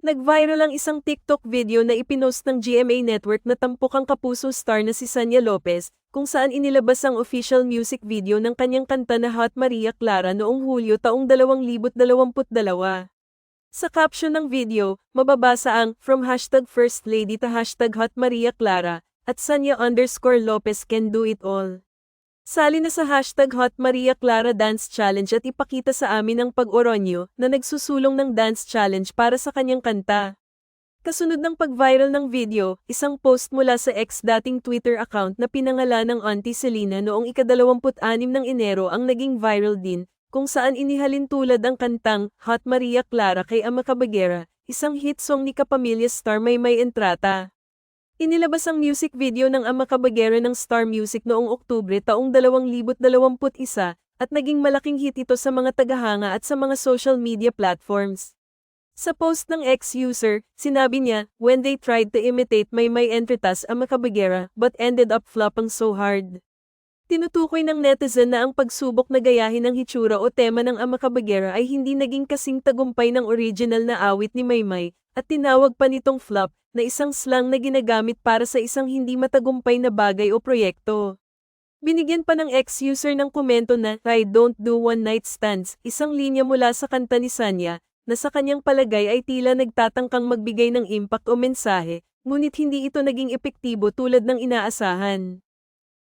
Nag-viral ang isang TikTok video na ipinost ng GMA Network na tampok ang kapuso star na si Sanya Lopez, kung saan inilabas ang official music video ng kanyang kanta na Hot Maria Clara noong Hulyo taong 2022. Sa caption ng video, mababasa ang From hashtag First Lady to hashtag Hot Maria Clara at Sanya underscore Lopez can do it all. Sali na sa hashtag Hot Maria Clara Dance Challenge at ipakita sa amin ang pag-oronyo na nagsusulong ng dance challenge para sa kanyang kanta. Kasunod ng pag-viral ng video, isang post mula sa ex dating Twitter account na pinangalan ng Auntie Selena noong ika-26 ng Enero ang naging viral din, kung saan inihalin tulad ang kantang Hot Maria Clara kay Ama Cabagera, isang hit song ni Kapamilya star Maymay Entrata. Inilabas ang music video ng Ama Cabagera ng Star Music noong Oktubre taong 2021 at naging malaking hit ito sa mga tagahanga at sa mga social media platforms. Sa post ng ex-user, sinabi niya, when they tried to imitate Maymay Entretas Ama Cabagera but ended up flopping so hard. Tinutukoy ng netizen na ang pagsubok na gayahin ng hitsura o tema ng Ama Cabagera ay hindi naging kasing tagumpay ng original na awit ni Maymay, at tinawag pa nitong flop, na isang slang na ginagamit para sa isang hindi matagumpay na bagay o proyekto. Binigyan pa ng ex-user ng komento na, I don't do one-night stands, isang linya mula sa kanta ni Sanya, na sa kanyang palagay ay tila nagtatangkang magbigay ng impact o mensahe, ngunit hindi ito naging epektibo tulad ng inaasahan.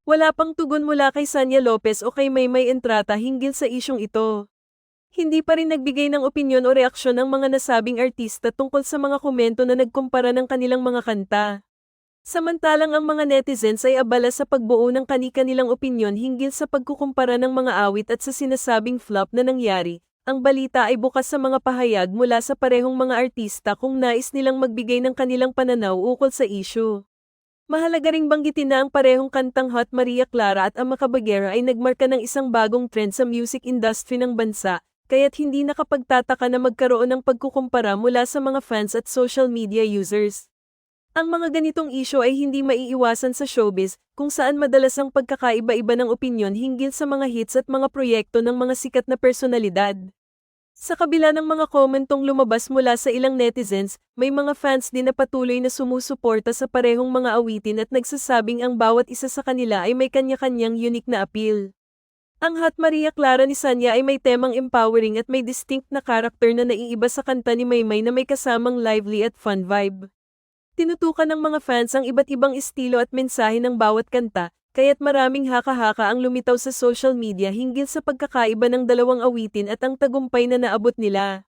Wala pang tugon mula kay Sanya Lopez o kay Maymay Entrata hinggil sa isyong ito. Hindi pa rin nagbigay ng opinyon o reaksyon ang mga nasabing artista tungkol sa mga komento na nagkumpara ng kanilang mga kanta. Samantalang ang mga netizens ay abala sa pagbuo ng kani-kanilang opinyon hinggil sa pagkukumpara ng mga awit at sa sinasabing flop na nangyari, ang balita ay bukas sa mga pahayag mula sa parehong mga artista kung nais nilang magbigay ng kanilang pananaw ukol sa issue. Mahalaga ring banggitin na ang parehong kantang Hot Maria Clara at Ama Cabagera ay nagmarka ng isang bagong trend sa music industry ng bansa, kaya't hindi nakapagtataka na magkaroon ng pagkukumpara mula sa mga fans at social media users. Ang mga ganitong isyo ay hindi maiiwasan sa showbiz, kung saan madalas ang pagkakaiba-iba ng opinyon hinggil sa mga hits at mga proyekto ng mga sikat na personalidad. Sa kabila ng mga komentong lumabas mula sa ilang netizens, may mga fans din na patuloy na sumusuporta sa parehong mga awitin at nagsasabing ang bawat isa sa kanila ay may kanya-kanyang unique na appeal. Ang Hot Maria Clara ni Sanya ay may temang empowering at may distinct na karakter na naiiba sa kanta ni Maymay na may kasamang lively at fun vibe. Tinutukan ng mga fans ang iba't ibang estilo at mensahe ng bawat kanta, kaya't maraming haka-haka ang lumitaw sa social media hinggil sa pagkakaiba ng dalawang awitin at ang tagumpay na naabot nila.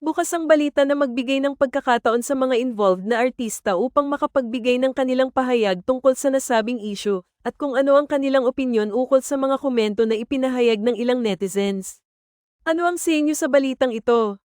Bukas ang balita na magbigay ng pagkakataon sa mga involved na artista upang makapagbigay ng kanilang pahayag tungkol sa nasabing issue, at kung ano ang kanilang opinyon ukol sa mga komento na ipinahayag ng ilang netizens. Ano ang sa sa balitang ito?